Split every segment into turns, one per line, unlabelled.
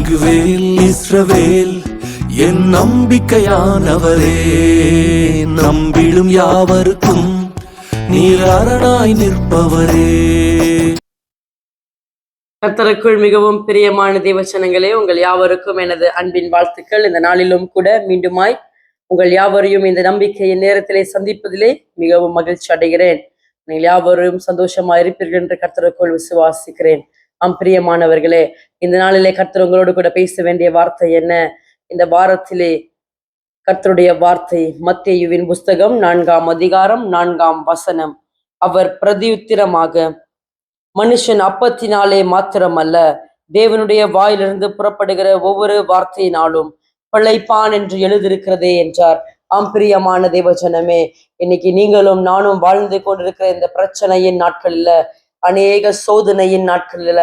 நீங்குவேல் இஸ்ரவேல் என் நம்பிக்கையானவரே நம்பிடும் யாவருக்கும் நீர் அரணாய் நிற்பவரே
கத்தருக்குள் மிகவும் பிரியமான தேவசனங்களே உங்கள் யாவருக்கும் எனது அன்பின் வாழ்த்துக்கள் இந்த நாளிலும் கூட மீண்டுமாய் உங்கள் யாவரையும் இந்த நம்பிக்கையின் நேரத்திலே சந்திப்பதிலே மிகவும் மகிழ்ச்சி அடைகிறேன் நீங்கள் யாவரும் சந்தோஷமா இருப்பீர்கள் என்று கத்தருக்குள் விசுவாசிக்கிறேன் ஆம் பிரியமானவர்களே இந்த நாளிலே கர்த்தர் உங்களோடு கூட பேச வேண்டிய வார்த்தை என்ன இந்த வாரத்திலே கர்த்தருடைய வார்த்தை மத்தியுவின் புஸ்தகம் நான்காம் அதிகாரம் நான்காம் வசனம் அவர் பிரதியுத்திரமாக மனுஷன் அப்பத்தினாலே அல்ல தேவனுடைய வாயிலிருந்து புறப்படுகிற ஒவ்வொரு வார்த்தையினாலும் பிழைப்பான் என்று எழுதியிருக்கிறதே என்றார் ஆம் பிரியமான தேவஜனமே இன்னைக்கு நீங்களும் நானும் வாழ்ந்து கொண்டிருக்கிற இந்த பிரச்சனையின் நாட்கள்ல அநேக சோதனையின் நாட்களில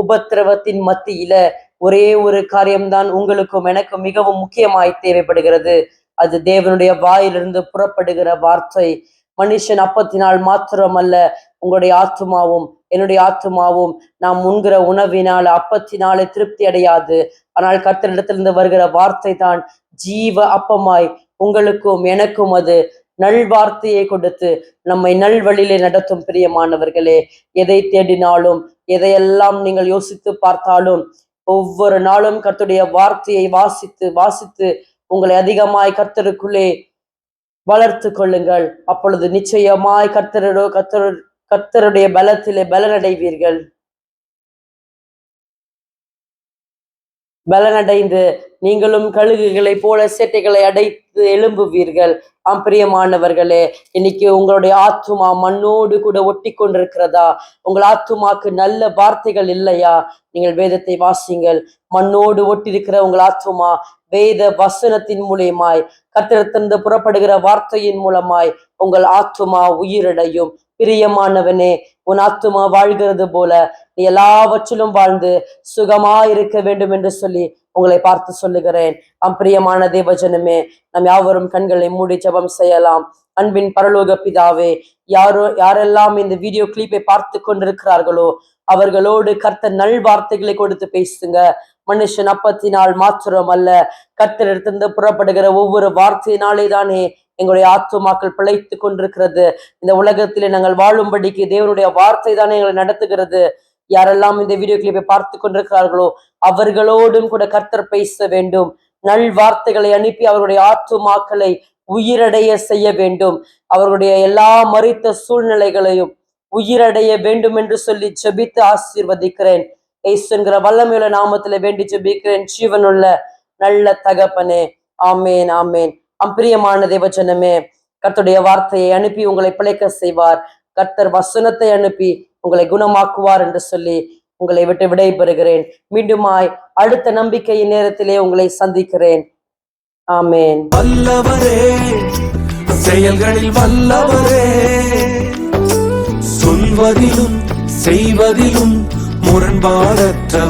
உபத்திரவத்தின் மத்தியில ஒரே ஒரு காரியம்தான் உங்களுக்கும் எனக்கும் மிகவும் முக்கியமாய் தேவைப்படுகிறது அது தேவனுடைய வாயிலிருந்து புறப்படுகிற வார்த்தை மனுஷன் அப்பத்தினால் அல்ல உங்களுடைய ஆத்மாவும் என்னுடைய ஆத்மாவும் நாம் உண்கிற உணவினால் அப்பத்தினாலே திருப்தி அடையாது ஆனால் கத்தனிடத்திலிருந்து வருகிற வார்த்தை தான் ஜீவ அப்பமாய் உங்களுக்கும் எனக்கும் அது நல்வார்த்தையை கொடுத்து நம்மை நல்வழியிலே நடத்தும் பிரியமானவர்களே எதை தேடினாலும் எதையெல்லாம் நீங்கள் யோசித்து பார்த்தாலும் ஒவ்வொரு நாளும் கர்த்துடைய வார்த்தையை வாசித்து வாசித்து உங்களை அதிகமாய் கர்த்தருக்குள்ளே வளர்த்து கொள்ளுங்கள் அப்பொழுது நிச்சயமாய் கர்த்தரோ கர்த்தரு கர்த்தருடைய பலத்திலே பலனடைவீர்கள் பலனடைந்து நீங்களும் கழுகுகளை போல சேட்டைகளை அடைத்து எழும்புவீர்கள் ஆம் பிரியமானவர்களே இன்னைக்கு உங்களுடைய ஆத்துமா மண்ணோடு கூட ஒட்டி கொண்டிருக்கிறதா உங்கள் ஆத்துமாக்கு நல்ல வார்த்தைகள் இல்லையா நீங்கள் வேதத்தை வாசிங்கள் மண்ணோடு ஒட்டிருக்கிற உங்கள் ஆத்துமா வேத வசனத்தின் மூலியமாய் கத்திரத்திருந்து புறப்படுகிற வார்த்தையின் மூலமாய் உங்கள் ஆத்துமா உயிரடையும் பிரியமானவனே உன் ஆத்துமா வாழ்கிறது போல நீ எல்லாவற்றிலும் வாழ்ந்து சுகமா இருக்க வேண்டும் என்று சொல்லி உங்களை பார்த்து சொல்லுகிறேன் ஆம் பிரியமான தேவஜனமே நம் யாவரும் கண்களை மூடி ஜபம் செய்யலாம் அன்பின் பரலோக பிதாவே யாரோ யாரெல்லாம் இந்த வீடியோ கிளிப்பை பார்த்து கொண்டிருக்கிறார்களோ அவர்களோடு கர்த்த நல் வார்த்தைகளை கொடுத்து பேசுங்க மனுஷன் அப்பத்தினால் மாத்திரம் அல்ல கர்த்தரிடத்திலிருந்து புறப்படுகிற ஒவ்வொரு வார்த்தையினாலே தானே எங்களுடைய ஆத்துமாக்கள் பிழைத்து கொண்டிருக்கிறது இந்த உலகத்திலே நாங்கள் வாழும்படிக்கு தேவனுடைய வார்த்தை தானே எங்களை நடத்துகிறது யாரெல்லாம் இந்த வீடியோ கிளிப்பை பார்த்து கொண்டிருக்கிறார்களோ அவர்களோடும் கூட கர்த்தர் பேச வேண்டும் நல் வார்த்தைகளை அனுப்பி அவருடைய ஆத்துமாக்களை உயிரடைய செய்ய வேண்டும் அவருடைய எல்லா மறித்த சூழ்நிலைகளையும் உயிரடைய வேண்டும் என்று சொல்லி ஜபித்து ஆசீர்வதிக்கிறேன் ஏசுங்கிற வல்லமையுள்ள நாமத்துல வேண்டி செபிக்கிறேன் ஜீவனுள்ள நல்ல தகப்பனே ஆமேன் ஆமேன் அம்பிரியமான தேவஜனமே கர்த்தருடைய வார்த்தையை அனுப்பி உங்களை பிழைக்க செய்வார் கர்த்தர் வசனத்தை அனுப்பி உங்களை குணமாக்குவார் என்று சொல்லி உங்களை விட்டு விடை பெறுகிறேன் மீண்டுமாய் அடுத்த நம்பிக்கையின் நேரத்திலே உங்களை சந்திக்கிறேன் ஆமேன்
வல்லவரே செயல்களில் வல்லவரே சொல்வதிலும் செய்வதிலும் முரண்பாடற்றவரே